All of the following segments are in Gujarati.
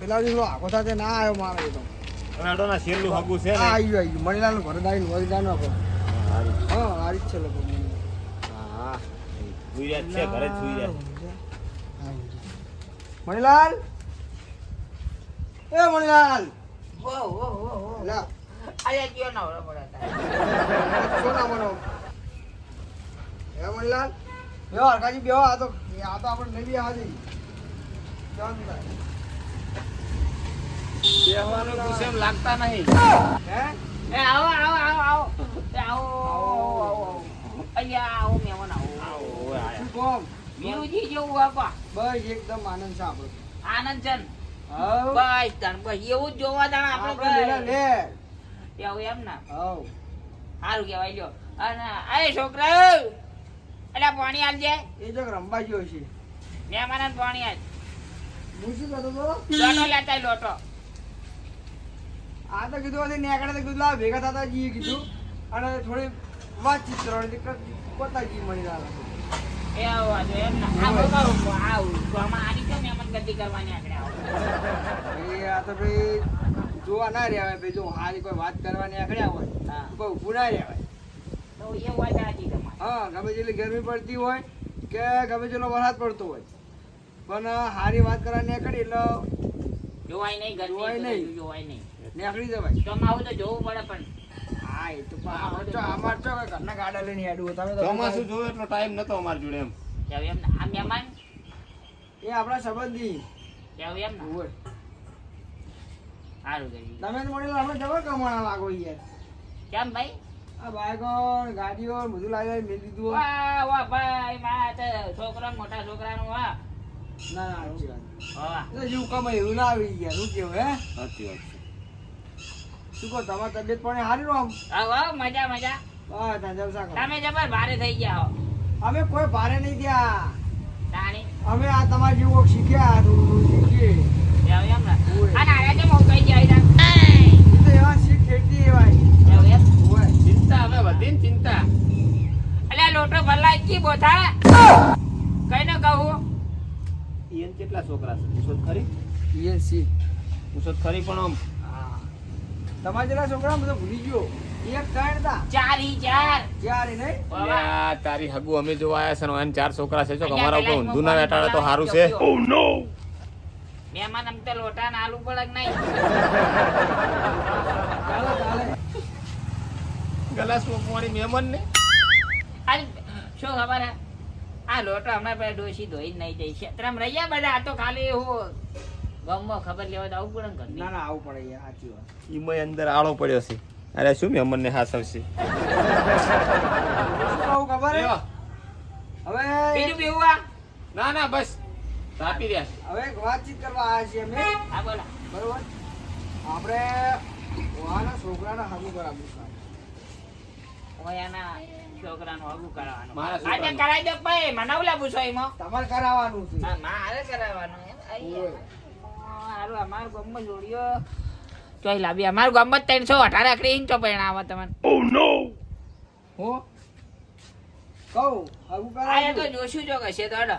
પેલા દિવસ આખો સાથે ના આવ્યો મારે એ તો. અનાડોના છેલ્લું હગું છે ને? આવી ગયું આવી ગયું મણીલાલ ઘરે દાઈ વરિદાન આપો હા આ રીત છે લોકો હા સુઈ છે ઘરે સુઈ રહ્યા મણીલાલ? એ મણીલાલ! ઓ ઓ ઓ ઓ લા. અલ્યા કયો નવરો પડે તારે. શું નામ એનો? હે મણીલાલ હરકાજી આ તો આ તો આપણે જવાનું થાય. બેહવાનું એમ લાગતા નહીં. હે? એ આવો આવો આવો આવો. એ આવો આવો આવો આવો મહેમાન આવો. આવો, ઓવે આયા. શું કોમ? વીરુજી જેવું બાપા બસ એકદમ આનંદ છે આપણો આનંદ છે બસ તાણ બસ એવું જ જોવા તાણ આપણે આપણે લે એવું એમ ને? હવ. સારું કહેવાય લ્યો. અને અરે છોકરા અલ્યા પાણી આલજે. એ તો રંબા ગયો છે. મહેમાન પાણી આજ હું શું લોટો લેતા લોટો. આ તો કીધું હતી નેકડે તો કીધું લાવ ભેગા થતા જઈએ કીધું. અને થોડી વાતચીત કરવાની કરતા જઈએ મળી એ આવો વાંધો એમ ને આવો કહું આવું તો આમાં આની કેમ ગતિ કરવાની આગળ આવો? એ આ તો ભાઈ જોવા ના રહ્યા ભાઈ જો હારી કોઈ વાત કરવાની હા. તો કોઈ ઊભું ના રહ્યા તો એ વાત સાચી તમારી. હા ગમે જેટલી ગરમી પડતી હોય કે ગમે જેટલો વરસાદ પડતો હોય. પણ હારી વાત કરવાની આખડી એટલે જોવાય નહીં જોવાય નહીં. જોવાય નહીં. નીકળી જવાય. તો આવું તો જોવું પડે પણ. હા એ તો અમાર ચો અમાર ચો કે ઘરના ગાડા લઈને હેડવું તમે તો ચોમાસું જોવે એટલો ટાઈમ નતો અમારી જોડે એમ. એમ આ મહેમાન? એ આપણા સંબંધી. એમ ને. હોય સારું કર્યું તમે તો મળેલા આપણે જબર કમાણા લાગો યાર. કેમ ભાઈ? આ બાઈકો ગાડીઓ બધું લાવી મેં મેલી દીધું વાહ વાહ ભાઈ મારા છોકરા મોટા છોકરાનું વાહ. ના ના સાચી વાત. વાહ જેવું કમાય એવું ના આવી ગયા શું કેવું હે? સાચી વાત છે. શું કહો તમારી તબિયત પણ સારી રો આમ આવો આવો, મજા મજા. હા તમે જબર ભારે થઈ ગયા હો. અમે કોઈ ભારે નહીં ગયા તાણી. અમે આ તમારા જેવું શીખ્યા થોડું શીખીએ. એમ ને. અને આયા કેમ ઉકાઈ ગયા તો એવા શીખ ખેતી એવાય. ચિંતા હવે વધી ને ચિંતા. અલ્યા લોટો ભરલાઈ કી બોથા કઈ ન કહું. ઈયન કેટલા છોકરા છે? પૂછોત ખરી? ઈએનસી પૂછોત ખરી પણ આમ? તમારા જેટલા છોકરા બધા ભૂલી ગયો. એક હતા. ચાર ઈ ચાર. ચારે નહીં? તારી હગુ અમે જોવા આયા છે ને એને ચાર છોકરા છે. જો અમારા ઉપર ઊંધું ના મોબાઈલ તો સારું છે. ઓ નો મહેમાન આમ તો લોટા ને આલુ પડે કે નહીં. ચાલે ચાલે. ગલાસ પોણી મહેમાન ને? શું ખબર હે? આ લોટો હમણાં પેલા ડોસી ધોઈ જ નહીં જઈ ક્ષેત્રમાં રહ્યા બધા આ તો ખાલી હો ગમમાં ખબર લેવા તો આવું પડે ને ના ના આવું પડે યાર સાચી વાત. ઈમાં અંદર આળો પડ્યો છે. અરે શું મેં અમને હાસવશે? આવું ખબર? હે હવે બીજું પીવું ના ના બસ. તાપી રહ્યા છે. હવે એક વાતચીત કરવા આવ્યા છીએ અમે. હા બોલો. બરોબર? આપણે વાના છોકરાને હગું કરાવવું છે. ઓયાના છોકરાનું હગું કરાવવાનું. મારા આજે કરાવી દો ભાઈ મનાવલા પૂછો એમાં? તમારે કરાવવાનું છે. મારે કરાવવાનું એમ. હારું અમારું ગામમાં જોડ્યો ચોઈ લાવી અમારું ગામમાં ત્રણસો અઢાર આકડી ઇંચો પરણાવો તમને. હો? કહું હગું આ તો જોશું જો કશે તો.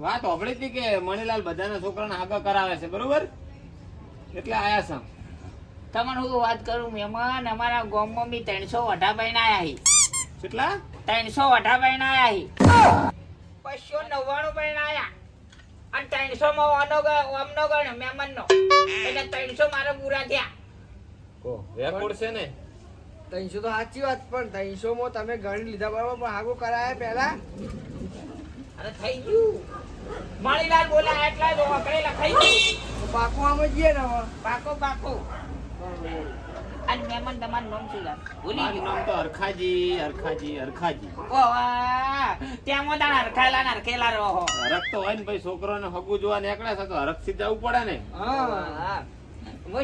વાત હોભળી હતી કે મણીલાલ બધાના છોકરાને આગળ કરાવે છે બરોબર? એટલે આયા છે તમને હું વાત કરું મહેમાન અમારા ગામમાં બી ત્રણસો અઢા પરણાયા હી કેટલા? ત્રણસો અઢા પરણાયા હી. બસો નવ્વાણું પરણાયા અને ત્રણસો માં ઓનો ઓમનો ગણ મહેમાનનો એટલે ત્રણસો મારો પૂરા થયા. રેકોર્ડ છે ને? ત્રણસો તો સાચી વાત પણ ત્રણસો માં તમે ગણી લીધા બરાબર પણ આગો કરાયા પેલા અરે થઈ ગયું. મણીલાલ બોલા એટલા જ ઓકળેલા થઈ ગયું. પાકો આમ જઈએ ને પાકો પાકો. બરોબર. અને મહેમાન તમારું નામ શું છે? ભૂલી ગયું. નામ તો હરખાજી હરખાજી હરખાજી. ઓ ત્યાં મોટા હરખાયેલા ને હરખેલા રહો. હરખ તો હોય ને ભાઈ છોકરોને હગું જોવા નીકળ્યા છે તો હરખથી જવું પડે ને. હા. હા.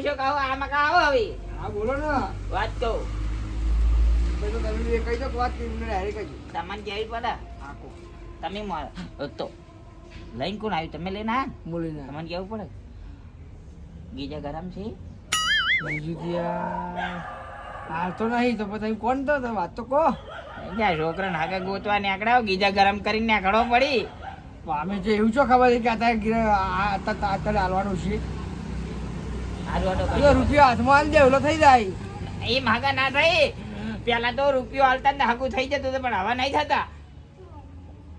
શું કહું આમાં કા આવો હવે હા બોલો ને. વાત કહું. તો તમે મારા તો લઈને કોણ આવ્યું? તમે લઈને આ તમને કેવું પડે? બીજા ગરમ છે? બીજું ક્યાં હાલ તો નહીં તો પછી કોણ તો? વાત તો કહો. ક્યાં છોકરાને આગળ ગોતવા નીકળ્યા ગીજા ગરમ કરીને નીકળવો પડી. અમે જે એવું છો ખબર છે કે અત્યારે અત્યારે હાલવાનું છે? હાલો રૂપિયો હાથમાં આલી દે થઈ જાય. એ માગા ના થાય. પેલા તો રૂપિયો હાલતા ને હાગું થઈ જતું પણ હવે નહીં થતા.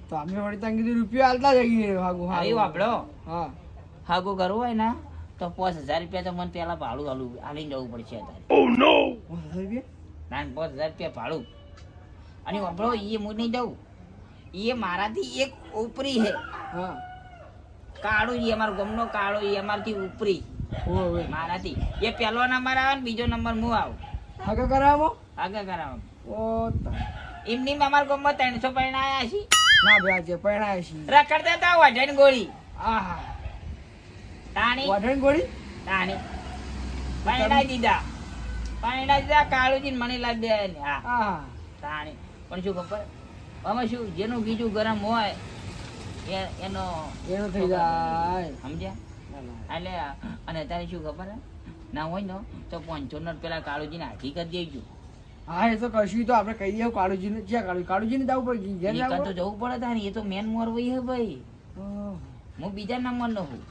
તો અમે વળી ત્યાં કીધું રૂપિયો હાલતા જઈએ હાગું હાગું આપણો હા. હાગું કરવું હોય ને. તો પાંચ હજાર રૂપિયા તો મને પેલા ભાડું હાલું હાલીને જવું પડશે અત્યારે. ના પાંચ હજાર રૂપિયા ભાડું. અને વાપરો એ હું નહીં જવું એ મારાથી એક ઉપરી હે. કાળો એ અમારો ગમનો કાળો એ અમારથી ઉપરી. મારાથી. એ પહેલો નંબર આવે ને બીજો નંબર હું આવું. આગળ કરાવો. આગળ કરાવો. એમની અમારા ગામમાં ત્રણસો પૈણા આવ્યા છે. ના ભાઈ આજે આવ્યા છે રખડતા હતા વજન ગોળી. આહા. તાણી. વાઢણ ગોળી? તાણી. પૈણા દીધા. પૈણા દીધા કાળુજી મને લાગ દે હા. તાણી. પણ શું ખબર? આમાં શું જેનું બીજું ગરમ હોય એ એનો થઈ જાય. સમજ્યા? એટલે અને તારે શું ખબર? ના હોય ને તો પંચો નો પેલા કાળુજીને હાથી કરી દેજો. હા એ તો કશું તો આપણે કહી દઈએ કાળુજીને ક્યાં કાળુ કાળુજીને જવું પડે તો જવું પડે. તારે એ તો મેન મોર હે ભાઈ. હું. બીજા નંબર નો હું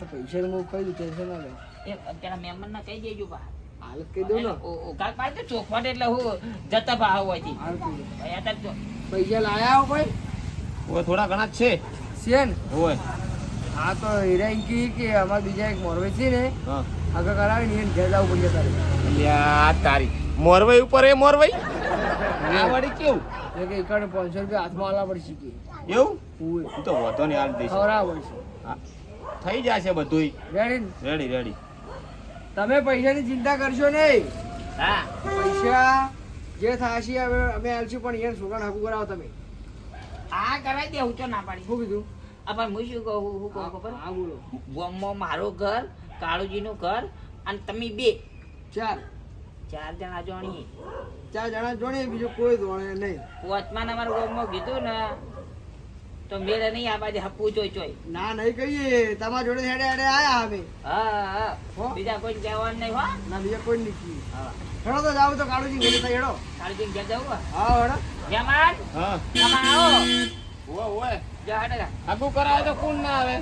તો પૈસા હું કહી દઉં ટેન્શન ના લે એ પેલા મહેમાન ને કહી દેજો બા. હાલ જ કહી દઉં ને. કાલ પાડે તો એટલે હું જતા ભાવ અત્યારે તો. પૈસા લાયા હો કોઈ ઓય થોડા ઘણા છે. છે ને? ઓય હા તો હીરા કી કે અમારા બીજા એક મોરવે છે ને હા. આગળ કરાવી ને ઘેર જવું પડશે તારે. લ્યા તારી. મોરવાઈ ઉપર એ મોરવાઈ આ વળી કેવું? એટલે કે એકાને પાંચસો રૂપિયા હાથમાં આલા પડશે કે. એવું? તો વધો નહીં હાલ દઈશ. ખવડાવવા પડશે. હા. થઈ જશે બધુંય. રેડી ને? રેડી રેડી તમે પૈસાની ચિંતા કરશો નહીં. હા. પૈસા જે થશે હવે અમે આલશું પણ એને છોકરા હકુ કરાવો તમે. આ કરાવી દે હું તો ના પાડી. શું કીધું? આ પણ હું શું કહું હું કહું ખબર? હા બોલો. ગામમાં મારું ઘર કાળુજીનું ઘર અને તમે બે. ચાર. ચાર જણા જોણીએ. ચાર જણા જોણી બીજું કોઈ જોણે નહીં. વચમાં અમારા ગામમાં કીધું ને. તો મેળે નહીં આ બાજુ હપવું જોઈ જોઈ. ના નહીં કહીએ. તમારા જોડે હેડે હેડે આયા અમે. હા હા. બીજા કોઈ કહેવાનું નહીં હો. ના બીજા કોઈ નહીં હા. હેડો તો જાવ તો કાળુજી ઘરે તો હેડો. કાળુજી ઘેર જાવ હા. હેડો. જમાન હા. તમે આવો. ઓય ઓય જા હેડે આગુ હગું કરાવે તો કોણ ના આવે?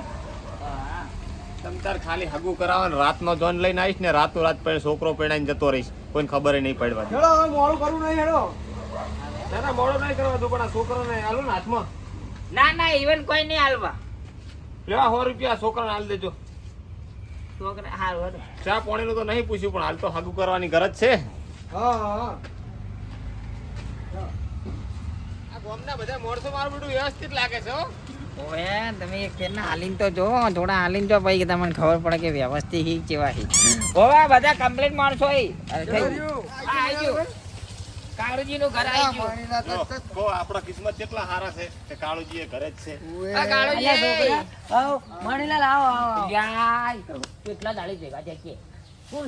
હા તમ તાર ખાલી હગુ કરાવે ને રાતનો જોન લઈને આવીશ ને રાતો રાત પણ છોકરો પેણાઈને જતો રહીશ. કોઈને ખબર નહીં પડવા હેડો હવે મોડું કરું નહીં હેડો. ના ના મોડો નહીં કરવા તો પણ આ છોકરાને હાલો ને હાથમાં. ના ના ઇવન કોઈ નહીં હાલવા. લેવા સો રૂપિયા છોકરાને હાલ દેજો. છોકરા હેડો ચા પાણીનું તો નહીં પૂછ્યું પણ હાલ તો હાગુ કરવાની ગરજ છે. હા હા. બધા મોરસો મારું બધું વ્યવસ્થિત લાગે છે હો. ઓએ તમે એક ફેરના હાલીન તો જો થોડા હાલીને જો ભાઈ તમને ખબર પડે કે વ્યવસ્થિત હી કેવા હી. ઓવા બધા કમ્પ્લીટ માણસો હી. ગયું. આ નું ઘર આઈ ગયું જો, કિસ્મત કેટલા સારા છે? કે કાળુજી એ ઘરે જ છે? આ કાળુજી આવો મણીલાલ આવો આવો યાય કેટલા દાડી ભેગા છે કે?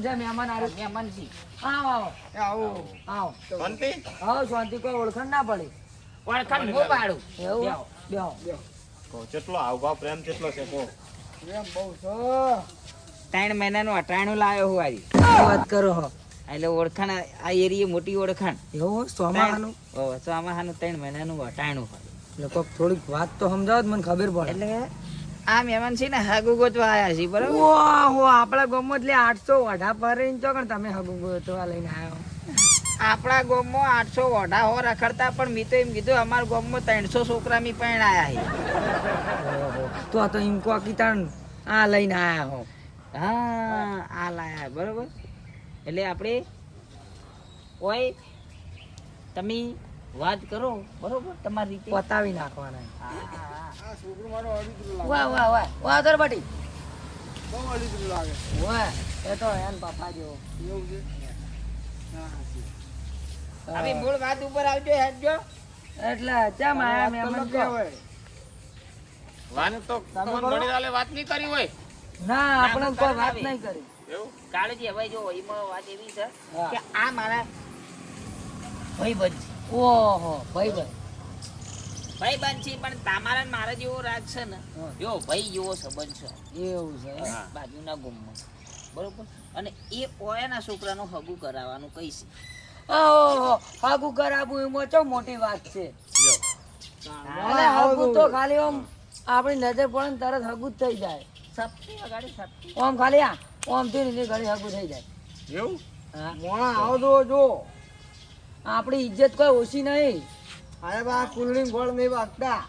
છે મહેમાન આરે મહેમાન છી. આવો આવો. આવો. આવો. શાંતિ? આવો શાંતિ કોઈ ઓળખાણ ના પડે. ઓળખાણ હું પાડું. એવું? બેહો. બેહો. કહો કેટલો આવભાવ પ્રેમ કેટલો છે કહો. એમ બહુ છો. ત્રણ મહિનાનું અટાણું લાવ્યો હું આજે. વાત કરો હો? એટલે ઓળખાણ આ એરિયે મોટી ઓળખાણ. એવું તો ત્રણ. મહિનાનું અટાણું હોય. એટલે થોડીક વાત તો સમજાવો મને ખબર પડે. એટલે આ મહેમાન છે ને હાગુ ગોતવા આયા છે બરાબર? ઓહો આપણા ગોમમાં એટલે આઠસો વઢા પર તો પણ તમે હાગુ ગોતવા લઈને આવ્યો આપણા ગોમમાં આઠસો વઢા હો રખડતા પણ મેં તો એમ કીધું અમારા ગોમમાં ત્રણસો છોકરા મી પણ આયા છે. તો આ તો એમ કો કીતાણ આ લઈને આયા હો. હા આ લાયા બરોબર? એટલે આપણે કોઈ તમે વાત કરો બરોબર? તમારી રીતે. બતાવી નાખવાના. વાહ વાહ વાહ. વાહ દરબાટી. બહુ અડીતું લાગે. વાહ એ તો એન પપ્પા જેવો. એવું છે? હા હા હવે મૂળ વાત ઉપર આવજો હેડજો એટલે ચમ આયા. વાત તો તમે તમને કરો? વાત નહીં કરી હોય? ના આપણે કોઈ વાત નહીં. કરી. કાળજી હવે જો એમાં વાત એવી છે કે આ મારા ભાઈબંધ ઓહો ભાઈ ભાઈ ભાઈબંધ છે પણ તમારા મારા જેવો રાગ છે ને જો ભાઈ જેવો સંબંધ છે. એવું છે બાજુના ગુમમાં. બરોબર? અને એ ઓયાના છોકરાનું હગું કરાવવાનું કહીશ. ઓહો હાગુ કરાવું એમાં ચો મોટી વાત છે? અને હાગુ તો ખાલી આમ આપણી નજર પડે તરત હગું જ થઈ જાય. ખાલી આ. ઓમથી ને ઘડી હગું થઈ જાય. એવું? મોણા આવો જો. જો આપણી ઇજ્જત કોઈ ઓછી નહીં. અરે બા કુલડી ગોળ નહીં વાગતા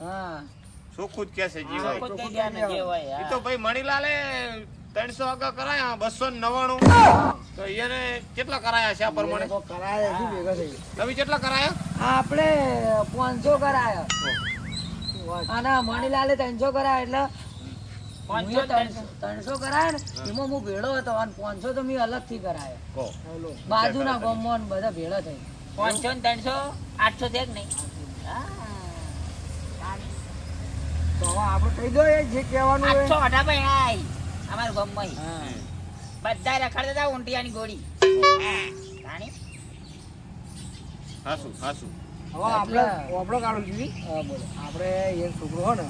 હા. ચોખ્ખું જ કે છે જી હા, ભાઈ કોઈ કઈ ગયા ને જે હોય એ તો ભાઈ મણીલાલે ત્રણસો આગળ કરાયા બસો નવ્વાણું. તો એને કેટલા કરાયા છે આ પ્રમાણે તો કરાય તમે કેટલા કરાયા? આપણે પાંચસો કરાયો. અને મણીલાલે ત્રણસો કરાયા એટલે ત્રણસો કરાય ને એમાં હું ભેળો હતો અને પાંચસો તો મેં અલગથી કરાયો. બાજુના ગામમાં બધા ભેળા થઈ પાંચસો ને ત્રણસો આઠસો છે નહીં. તો આપણે કહી દો જે કહેવાનું આઠસો અઢા ભાઈ હાય અમારા ગામમાં. ય. હા. બધા રખડતા હતા ઊંટિયાની ગોળી? હાસુ હાસુ. હવે આપણે આપણો કાઢો જોઈએ હા બોલો. આપણે એ છોકરો હોય ને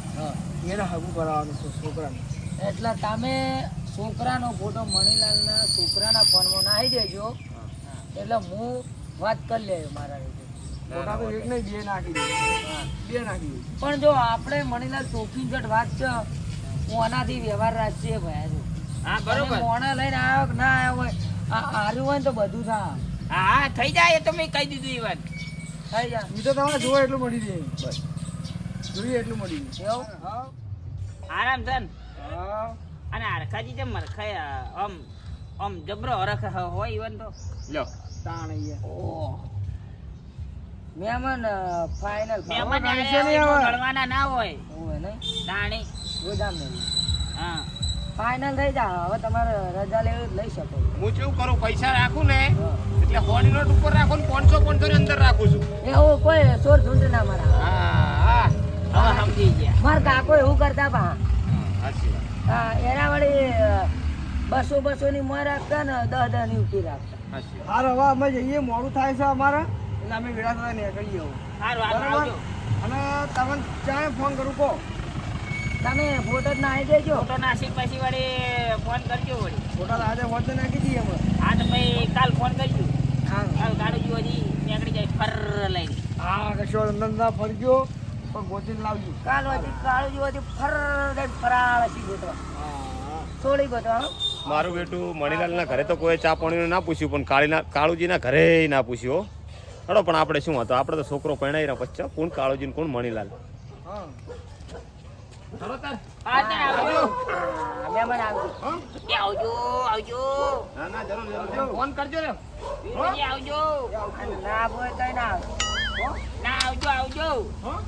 એને હગું કરાવવાનું છે છોકરાને. એટલે તમે છોકરાનો ફોટો મણીલાલના છોકરાના ફોનમાં નાખી દેજો. એટલે હું વાત કરી લેજો મારા રીતે. ફોટા તો એક નહીં બે નાખી દે. બે નાખી દે. પણ જો આપણે મણીલાલ ચોખી જટ વાત છે હું આનાથી વ્યવહાર રાખશે ભાઈ હા બરોબર. મોણા લઈને આવ્યો કે ના આવ્યો હોય આ હાર્યું હોય ને તો બધું થાય. હા હા થઈ જાય એ તો મેં કહી દીધું એ વાત. થઈ જાય. ઈ તો તમારે જોવે એટલું મળી જાય. બસ. જોઈએ એટલું મળી જાય. આરામ છે અને હરખાજી જે મરખાય આમ આમ જબરો હરખ હોય ઈવન તો. લ્યો. તાણ અહીંયા મેમન ફાઇનલ મેમન ગણવાના ના હોય. હોય નહીં? દાણી ગોદામ નહીં હા. ફાઇનલ થઈ જા હવે તમારે રજા લેવી લઈ શકો. હું કેવું કરું પૈસા રાખું ને? એટલે હોની નોટ ઉપર રાખો ને પાંચસો પાંચસો ની અંદર રાખું છું. એવું કોઈ સોર ઝૂંડ ના મારા. હા હા. હવે સમજી ગયા. મારા કાકો એવું કરતા પા હા એના વળી બસો બસો ની મોય રાખતા ને દસ દસની ઉપી રાખતા હાર હવે અમે જઈએ મોડું થાય છે અમારે એટલે અમે વેળા થતા નીકળીએ બરાબર? અને તમે ચાય ફોન કરું કહો? તમે ફોટો જ નાખી દેજો. ફોટો નાસી પછી વળી ફોન કરજો વળી. ફોટો તો આજે હોત નાખી દઈએ અમે. હા તો ભાઈ કાલ ફોન કરજો હા. કાલ ગાડી હજી નીકળી જાય ફર લઈને. હા કશો નંદા ફરજો. પણ ગોતીને લાવજો. કાલ હતી કાળું જોવાથી ફર દઈને ફરાળ સી ગોતવા. હા થોડી ગોતવા મારું બેટું મણિલાલના ઘરે તો કોઈ ચા પાણીનું ના પૂછ્યું પણ કાળીના કાળુજીના ઘરે ના પૂછ્યું હડો પણ આપણે શું હતો? આપણે તો છોકરો પરણાઈ રહ્યા પછી કોણ કાળુજી ને કોણ મણીલાલ? હા હા આવજો આવજો. એ આવજો આવજો. ના ના જરૂર જરૂર ફોન કરજો ને. આવજો. ના હોય તો ના આવજો ના આવજો આવજો હા